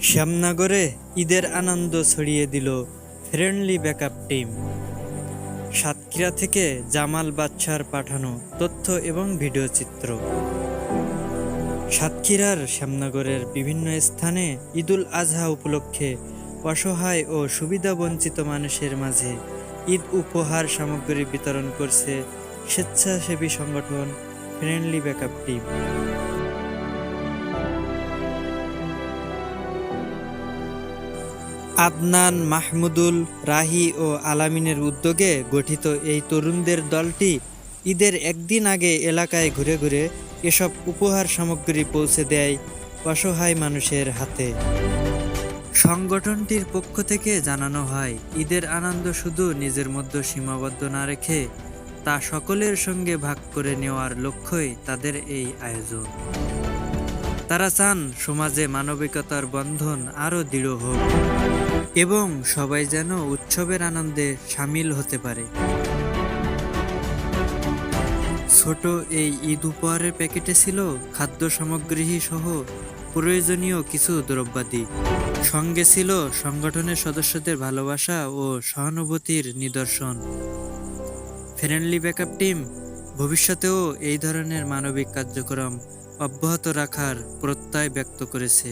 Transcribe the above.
শ্যামনগরে ঈদের আনন্দ ছড়িয়ে দিল ফ্রেন্ডলি ব্যাকআপ টিম। সাতক্ষীরা থেকে জামাল বাদশার পাঠানো তথ্য এবং ভিডিও চিত্র সাতক্ষীরার শ্যামনগরের বিভিন্ন স্থানে ঈদুল আজহা উপলক্ষে অসহায় ও সুবিধাবঞ্চিত মানুষের মাঝে ঈদ উপহার সামগ্রী বিতরণ করছে স্বেচ্ছাসেবী সংগঠন friendly backup team. Adnan Mahmudul Rahi ও আলামিনের উদ্যোগে গঠিত এই তরুণদের দলটি ঈদের একদিন আগে এলাকায় ঘুরে ঘুরে এসব উপহার সামগ্রী পৌঁছে দেয় অসহায় মানুষের হাতে। সংগঠনটির পক্ষ থেকে জানানো হয়, ঈদের আনন্দ শুধু নিজের মধ্যে সীমাবদ্ধ না রেখে তা সকলের সঙ্গে ভাগ করে নেওয়ার লক্ষ্যই তাদের এই আয়োজন। তারা চান সমাজে মানবিকতার বন্ধন আরও দৃঢ় হোক এবং সবাই যেন উৎসবের আনন্দে সামিল হতে পারে। ছোট এই ঈদ উপহারের প্যাকেটে ছিল খাদ্য সামগ্রী সহ প্রয়োজনীয় কিছু দ্রব্যাদি। সঙ্গে ছিল সংগঠনের সদস্যদের ভালোবাসা ও সহানুভূতির নিদর্শন। ফ্রেন্ডলি ব্যাকআপ টিম, ভবিষ্যতেও এই ধরনের মানবিক কার্যক্রম অব্যাহত রাখার প্রত্যয় ব্যক্ত করেছে।